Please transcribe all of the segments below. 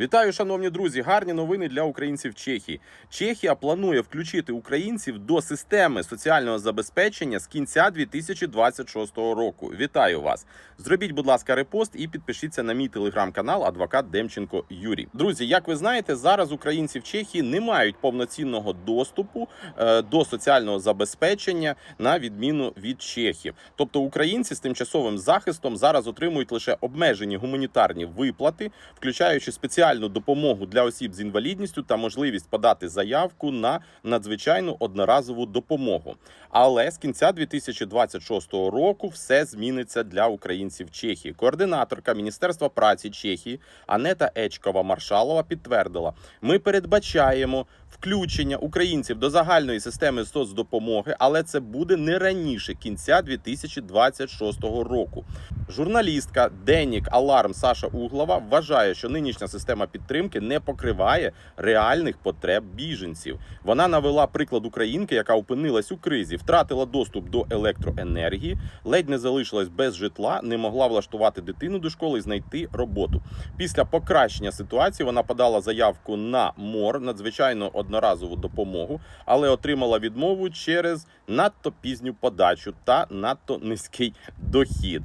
Вітаю, шановні друзі! Гарні новини для українців Чехії. Чехія планує включити українців до системи соціального забезпечення з кінця 2026 року. Вітаю вас! Зробіть, будь ласка, репост і підпишіться на мій телеграм-канал Адвокат Демченко Юрій. Друзі, як ви знаєте, зараз українці в Чехії не мають повноцінного доступу е, до соціального забезпечення на відміну від чехів. Тобто українці з тимчасовим захистом зараз отримують лише обмежені гуманітарні виплати, включаючи спеціальну допомогу для осіб з інвалідністю та можливість подати заявку на надзвичайну одноразову допомогу. Але з кінця 2026 року все зміниться для українців Чехії. Координаторка Міністерства праці Чехії Анета Ечкова Маршалова підтвердила: ми передбачаємо включення українців до загальної системи соцдопомоги, але це буде не раніше кінця 2026 року. Журналістка Денік Аларм Саша Углова вважає, що нинішня система підтримки не покриває реальних потреб біженців. Вона навела приклад українки, яка опинилась у кризі, втратила доступ до електроенергії, ледь не залишилась без житла, не могла влаштувати дитину до школи і знайти роботу. Після покращення ситуації вона подала заявку на МОР надзвичайно одноразову допомогу, але отримала відмову через надто пізню подачу та надто низький дохід.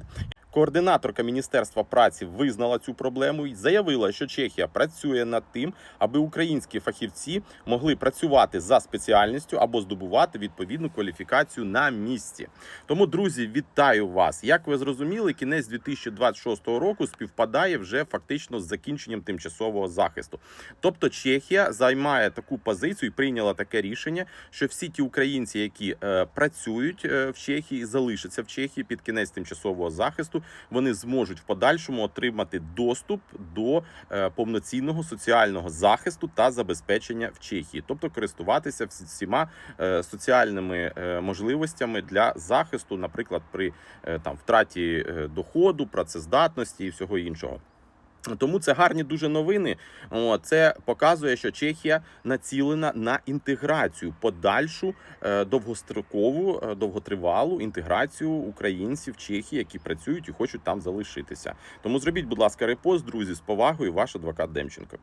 Координаторка Міністерства праці визнала цю проблему і заявила, що Чехія працює над тим, аби українські фахівці могли працювати за спеціальністю або здобувати відповідну кваліфікацію на місці. Тому, друзі, вітаю вас! Як ви зрозуміли, кінець 2026 року співпадає вже фактично з закінченням тимчасового захисту. Тобто Чехія займає таку позицію і прийняла таке рішення, що всі ті українці, які е, працюють е, в Чехії, залишаться в Чехії під кінець тимчасового захисту, вони зможуть в подальшому отримати доступ до е, повноцінного соціального захисту та забезпечення в Чехії, тобто користуватися всіма е, соціальними е, можливостями для захисту, наприклад, при там втраті доходу, працездатності і всього іншого. Тому це гарні дуже новини. Це показує, що Чехія націлена на інтеграцію, подальшу е, довгострокову, е, довготривалу інтеграцію українців Чехії, які працюють і хочуть там залишитися. Тому зробіть, будь ласка, репост, друзі, з повагою, ваш адвокат Демченко.